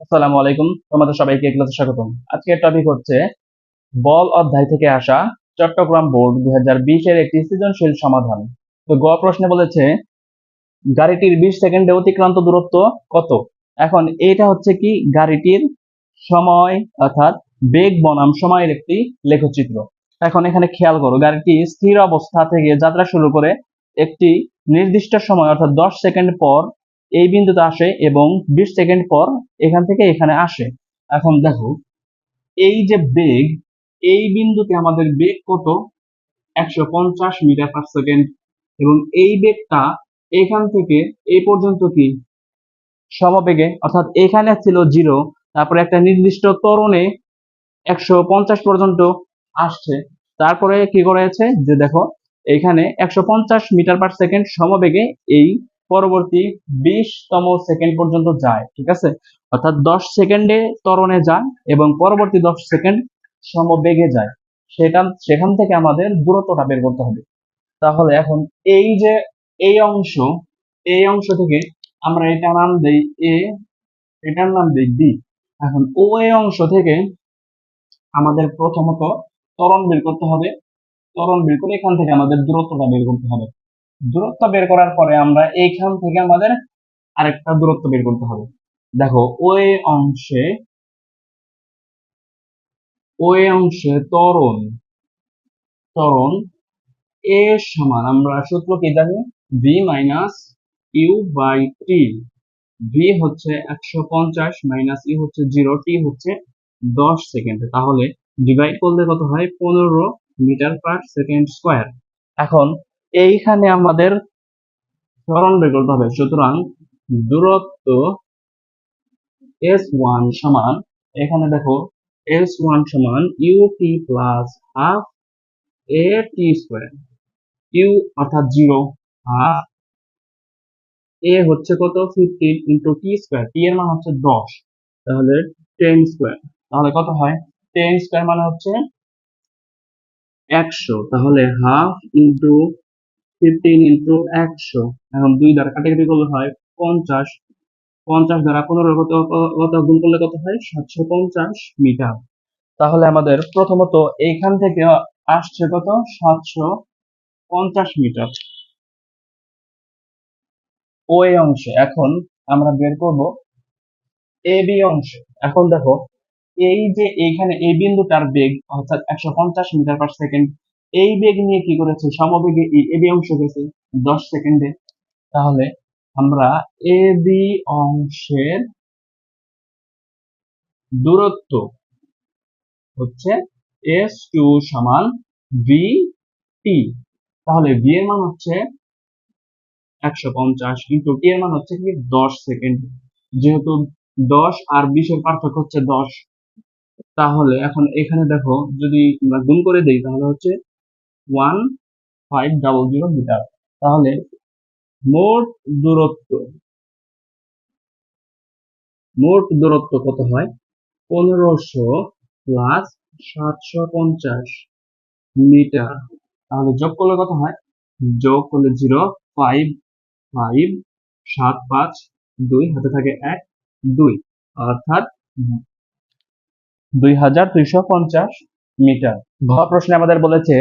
আসসালামু আলাইকুম। তোমাদের সবাইকে ক্লাসে স্বাগতম। আজকের টপিক হচ্ছে বল অধ্যায় থেকে আসা চট্টগ্রাম বোর্ড দুই বিশের একটি সৃজনশীল সমাধান। তো গ প্রশ্নে বলেছে, গাড়িটির বিশ সেকেন্ডে অতিক্রান্ত দূরত্ব কত? এখন এটা হচ্ছে কি, গাড়িটির সময় অর্থাৎ বেগ বনাম সময়ের একটি লেখচিত্র। এখন এখানে খেয়াল করো, গাড়িটি স্থির অবস্থা থেকে যাত্রা শুরু করে একটি নির্দিষ্ট সময় অর্থাৎ দশ সেকেন্ড পর এই বিন্দুতে আসে এবং বিশ সেকেন্ড পর এখান থেকে এখানে আসে। এখন দেখো, এই যে বেগ, এই বিন্দুতে আমাদের বেগ কত? একশো পঞ্চাশ মিটার পার সেকেন্ড। এবং এই বেগটা এখান থেকে এই পর্যন্ত কি? সমবেগে অর্থাৎ এখানে ছিল জিরো, তারপরে একটা নির্দিষ্ট তরণে একশো পঞ্চাশ পর্যন্ত আসছে। তারপরে কি করেছে যে দেখো, এখানে একশো পঞ্চাশ মিটার পার সেকেন্ড সমবেগে এই পরবর্তী বিশতম সেকেন্ড পর্যন্ত যায়, ঠিক আছে? অর্থাৎ দশ সেকেন্ডে ত্বরণে যায় এবং পরবর্তী দশ সেকেন্ড সমবেগে যায়। সেটা সেখান থেকে আমাদের দূরত্বটা বের করতে হবে। তাহলে এখন এই যে, এই অংশ এই অংশ থেকে আমরা এটা নাম দেই এ এটার নাম দেই বি এখন ও এই অংশ থেকে আমাদের প্রথমত ত্বরণ বের করতে হবে। তরণ বের করে এখান থেকে আমাদের দূরত্বটা বের করতে হবে। দূরত্ব বের করার পরে আমরা এইখান থেকে আমাদের আরেকটা দূরত্ব বের করতে হবে। দেখো, ওই অংশে ওই অংশে ত্বরণ ত্বরণ এ সমান। আমরা সূত্র কি জানি? V minus U by T V হচ্ছে একশো পঞ্চাশ মাইনাস ইউ হচ্ছে জিরো টি হচ্ছে দশ সেকেন্ড তাহলে ডিভাইড করলে কত হয়? পনেরো মিটার পার সেকেন্ড স্কোয়ার এখন এইখানে আমাদের ত্বরণ বের করতে হবে। সুতরাং দূরত্ব এস ওয়ান সমান, এখানে দেখো এস ওয়ান সমান U T plus half A T square U অর্থাৎ জিরো হাফ এ হচ্ছে কত? Fifteen into T square T এর মান হচ্ছে দশ, তাহলে টেন স্কোয়ার তাহলে কত হয়? টেন স্কোয়ার মানে হচ্ছে একশো। তাহলে হাফ ইন্টু ফিফটিন ইন্টু একশো। এখন দুই দ্বারা কাটাকাটি করলে হয় পঞ্চাশ। পঞ্চাশ দ্বারা পনেরো কত কত গুণ করলে কত হয়? সাতশো পঞ্চাশ মিটার। তাহলে আমাদের প্রথমত এইখান থেকে আসছে কত? সাতশো পঞ্চাশ মিটার। ও এই অংশে। এখন আমরা বের করব এ বি অংশে। এখন দেখো, এই যে এইখানে এই বিন্দুটার বেগ, অর্থাৎ একশো পঞ্চাশ মিটার পার সেকেন্ড এই বেগ নিয়ে কি করেছে? সমবেগে এই এ বি অংশ গেছে দশ সেকেন্ডে তাহলে আমরা এ বি অংশের দূরত্ব হচ্ছে এস টু সমান বি টি। তাহলে বি এর মান হচ্ছে একশো পঞ্চাশ ইন্টু টি এর মান হচ্ছে কি দশ সেকেন্ড যেহেতু দশ আর বিশের পার্থক্য হচ্ছে দশ। তাহলে এখন এখানে দেখো, যদি আমরা গুণ করে দেই, তাহলে হচ্ছে one five double zero metre তাহলে মোট দূরত্ব মোট দূরত্ব কত হয়? পনেরোশো প্লাস সাতশো পঞ্চাশ মিটার তাহলে যোগ করলে কত হয়? যোগ করলে জিরো ফাইভ ফাইভ সাত, পাঁচ, দুই, হাতে থাকে এক, দুই। অর্থাৎ দুই হাজার দুইশো পঞ্চাশ মিটার ঘ প্রশ্নে আমাদের বলেছে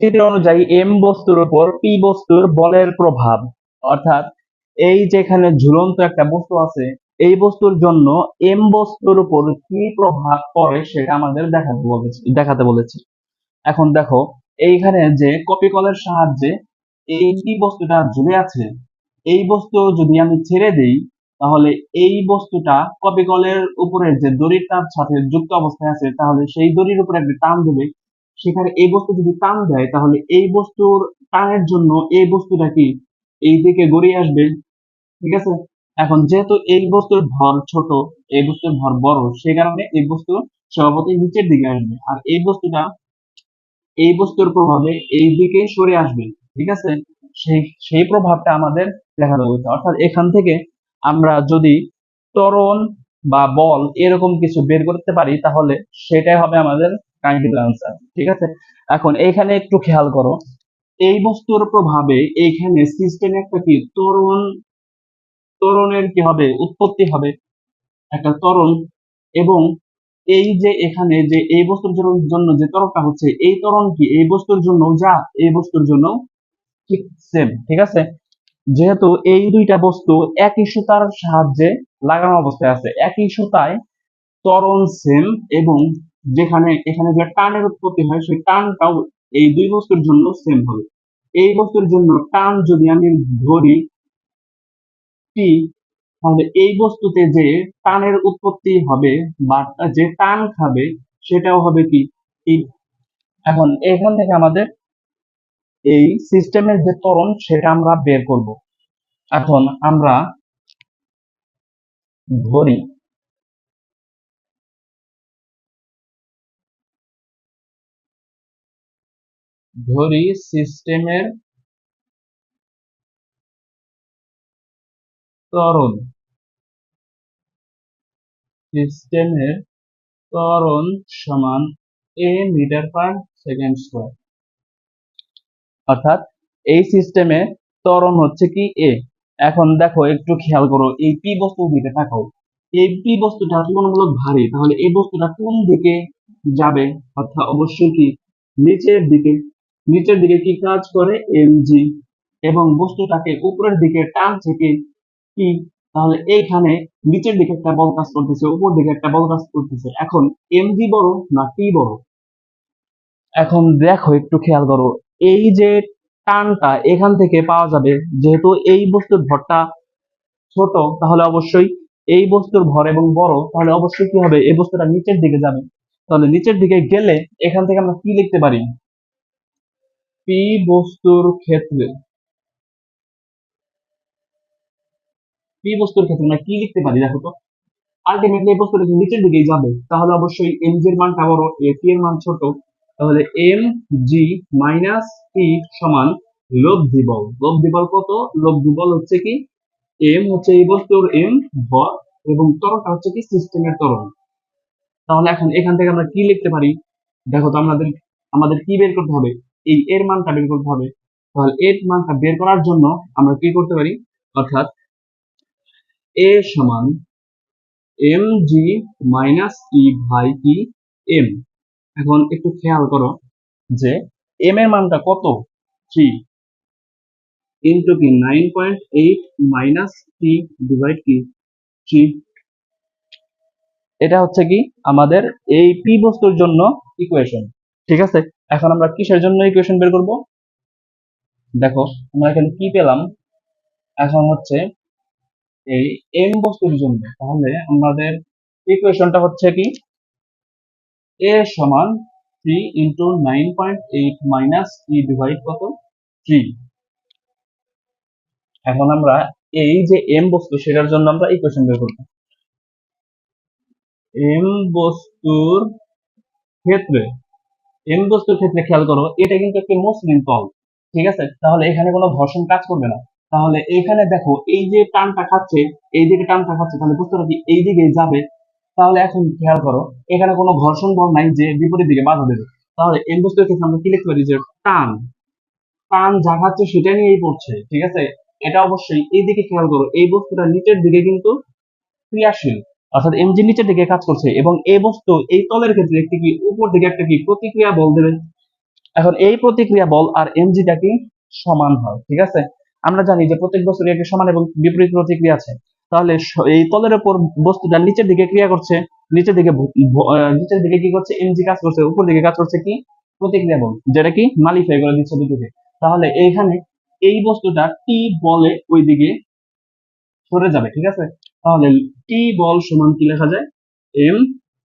চিত্র অনুযায়ী এম বস্তুর উপর পি বস্তুর বলের প্রভাব। অর্থাৎ এই যেখানে ঝুলন্ত একটা বস্তু আছে, এই বস্তুর জন্য এম বস্তুর উপর কি প্রভাব পড়ে সেটা আমাদের দেখাতে বলেছে দেখাতে বলেছে। এখন দেখো, এইখানে যে কপি কলের সাহায্যে এই পি বস্তুটা ঝুলে আছে, এই বস্তু যদি আমি ছেড়ে দেই, তাহলে এই বস্তুটা কপি কলের উপরে যে দড়ির দড়িটার সাথে যুক্ত অবস্থায় আছে, তাহলে সেই দড়ির উপরে একটা টান দেবে সেখানে এই বস্তু যদি টান দেয়, তাহলে এই বস্তুর টানের জন্য এই বস্তুটা কি এই দিকে গড়িয়ে আসবে? ঠিক আছে? এখন যেহেতু এই বস্তুর ভর ছোট, এই বস্তুর ভর বড়, সেই কারণে এই বস্তু স্বভাবতই নিচের দিকে আসবে। আর এই বস্তুটা এই বস্তুর প্রভাবে এই দিকে সরে আসবে। ঠিক আছে? সেই সেই প্রভাবটা আমাদের দেখাতে বলছে অর্থাৎ এখান থেকে আমরা যদি ত্বরণ বা বল এরকম কিছু বের করতে পারি, তাহলে সেটাই হবে আমাদের কাঙ্ক্ষিত আনসার ঠিক আছে? এখন এইখানে একটু খেয়াল করো, এই বস্তুর প্রভাবে এইখানে সিস্টেমে একটা কি? ত্বরণ, ত্বরণের কি হবে? উৎপত্তি হবে। একটা ত্বরণ এবং এই যে এখানে যে এই বস্তুর জন্য- যে ত্বরণটা হচ্ছে, এই ত্বরণ কি? এই বস্তুর জন্য যা এই বস্তুর জন্য ঠিক সেম ঠিক আছে? যেহেতু এই দুইটা বস্তু একই সুতার সাহায্যে লাগানো অবস্থায় আছে, একই সুতায় ত্বরণ সেম এবং যেখানে, এখানে যে টানের উৎপত্তি হয়, সেই টানটাও এই দুই বস্তুর জন্য সেম হবে। এই বস্তুর জন্য টান যদি আমি ধরি টি তাহলে এই বস্তুতে যে টানের উৎপত্তি হবে বা যে টান খাবে, সেটাও হবে কি? এখন এখান থেকে আমাদের এই সিস্টেমের যে ত্বরণ, সেটা আমরা বের করব। এখন আমরা ধরি ধরি সিস্টেমের ত্বরণ। সিস্টেমের ত্বরণ সমান A metre per second square. অর্থাৎ এই সিস্টেমে ত্বরণ হচ্ছে কি এ এখন দেখো, একটু খেয়াল করো, এই পি বস্তু দিকে তাকাও। এই পি বস্তুটা তুলনামূলক ভারী, তাহলে এই বস্তুটা কোন দিকে যাবে? অর্থাৎ অবশ্যই কি নিচের দিকে। নিচের দিকে কি কাজ করে? এমজি এবং বস্তুটাকে উপরের দিকে টান থেকে কি? তাহলে এইখানে নিচের দিকে একটা বল কাজ করতেছে, উপর দিকে একটা বল কাজ করতেছে। এখন এমজি বড় না টি বড়? এখন দেখো, একটু খেয়াল করো। এই যে টানটা এখান থেকে পাওয়া যাবে, যেহেতু এই বস্তুর ভরটা ছোট, তাহলে অবশ্যই এই বস্তুর ভর এবং বড়, তাহলে অবশ্যই কি হবে? এই বস্তুটা নিচের দিকে যাবে। তাহলে নিচের দিকে গেলে এখান থেকে আমরা কি লিখতে পারি? পি বস্তুর ক্ষেত্রে। পি বস্তুর ক্ষেত্রে? আমরা কি লিখতে পারি? দেখো তো। আলটিমেটলি এই বস্তুটা নিচের দিকেই যাবে, তাহলে অবশ্যই এম জি এর মানটা বড় এ টি এর মান ছোট। তাহলে এম জি মাইনাস টি সমান লব্ধি বল লব্ধি বল কত? লব্ধি বল হচ্ছে কি? এম হচ্ছে এই বস্তুর এম ভর এবং ত্বরণটা হচ্ছে কি? সিস্টেমের ত্বরণ। তাহলে এখন এখান থেকে আমরা কি লিখতে পারি? দেখো তো, আমাদের আমাদের কি বের করতে হবে? এই এর মানটা বের করতে হবে। তাহলে এর মানটা বের করার জন্য আমরা কি করতে পারি? অর্থাৎ এ সমান এম জি মাইনাস টি ভাই কি এম এখন একটু খেয়াল করো যে এম এর মানটা কত? থ্রি ইন্টু কি nine point eight minus T divide কি? থ্রি এটা হচ্ছে কি? আমাদের এই পি বস্তুর জন্য ইকুয়েশন ঠিক আছে? এখন আমরা কিসের জন্য ইকুয়েশন বের করব? দেখো, আমরা এখানে কি পেলাম? এখন হচ্ছে এই এম বস্তুর জন্য। তাহলে আমাদের ইকুয়েশনটা হচ্ছে কি? এ সমান three into nine point eight minus E divide কত? থ্রি এখন আমরা এই যে এম বস্তু, সেটার জন্য আমরা ইকুয়েশন বের করব। এম বস্তুর ক্ষেত্রে এম বস্তুর ক্ষেত্রে খেয়াল করো, এটা কিন্তু একটি মসৃণ তল ঠিক আছে? তাহলে এখানে কোনো ঘর্ষণ কাজ করবে না। তাহলে এখানে দেখো, এই যে টানটা খাচ্ছে, এই দিকে টানটা খাচ্ছে, তাহলে বস্তুটা কি এই দিকে যাবে। তাহলে এখন খেয়াল করো, এখানে কোনো ঘর্ষণ বল নাই যে বিপরীত দিকে বাধা দেবে। তাহলে এম বস্তুর ক্ষেত্রে আমরা কি লিখতে পারি যে টান টান যা খাচ্ছে সেটা নিয়েই পড়ছে, ঠিক আছে? এটা অবশ্যই এই দিকে খেয়াল করো, এই বস্তুটা নিচের দিকে কিন্তু ক্রিয়াশীল। অর্থাৎ এমজি নিচের দিকে কাজ করছে এবং এই বস্তু, এই তলের ক্ষেত্রে একটি কি, উপর দিকে একটা কি, প্রতিক্রিয়া বল দেবে। এখন এই প্রতিক্রিয়া বল আর এমজিটা কি সমান হয়, ঠিক আছে? আমরা জানি যে প্রত্যেক বস্তুর একটি সমান এবং বিপরীত প্রতিক্রিয়া আছে। তাহলে এই তলের উপর বস্তুটা নিচের দিকে ক্রিয়া করছে, নিচের দিকে নিচের দিকে কি করছে এমজি কাজ করছে, উপর দিকে কাজ করছে কি? প্রতিক্রিয়া বল, যেটা কি? মালিফাই করে দিচ্ছে দুটোকে। তাহলে এইখানে এই বস্তুটা টি বলে ওই দিকে সরে যাবে, ঠিক আছে? তাহলে টি বল সমান কি লেখা যায়? এম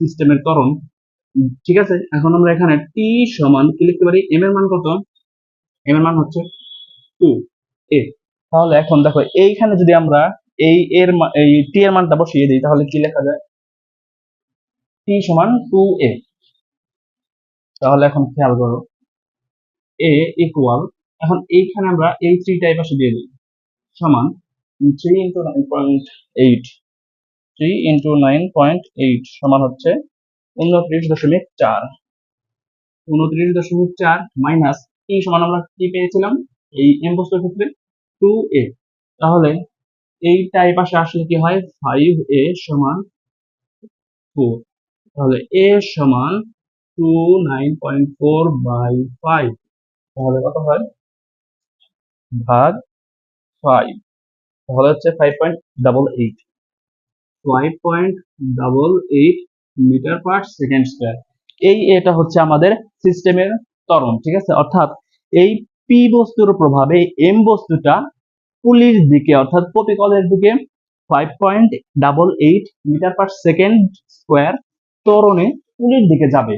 সিস্টেমের ত্বরণ। ঠিক আছে? এখন আমরা এখানে টি সমান কি লিখতে পারি? এম এর মান কত? এম এর মান হচ্ছে টু এ তাহলে এখন দেখো, এইখানে যদি আমরা এই এর এই টি এর মানটা বসিয়ে দিই, তাহলে কি লেখা যায়? টি সমান টু এ তাহলে এখন খেয়াল করো এ ইকুয়াল এখন এইখানে আমরা এই থ্রিটা এই পাশে দিয়ে দিই। সমান three into nine point eight three into nine point eight সমান হচ্ছে উনত্রিশ দশমিক চার। উনত্রিশ দশমিক চার মাইনাস টি সমান আমরা কি পেয়েছিলাম? এই এম বস্তুর ক্ষেত্রে টু এ তাহলে এইটা এই পাশে আসলে কি হয়? ফাইভ এ সমান ফোর তাহলে এ সমান two nine point four by five তাহলে কত হয়? ভাগ ফাইভ তাহলে হচ্ছে five point double eight five point double eight metre per second square এই এটা হচ্ছে আমাদের সিস্টেমের ত্বরণ, ঠিক আছে? অর্থাৎ এই পি বস্তুর প্রভাবে এম বস্তুটা পুলির দিকে, অর্থাৎ প্রতিকলের দিকে five point double eight metre per second square ত্বরণে পুলির দিকে যাবে।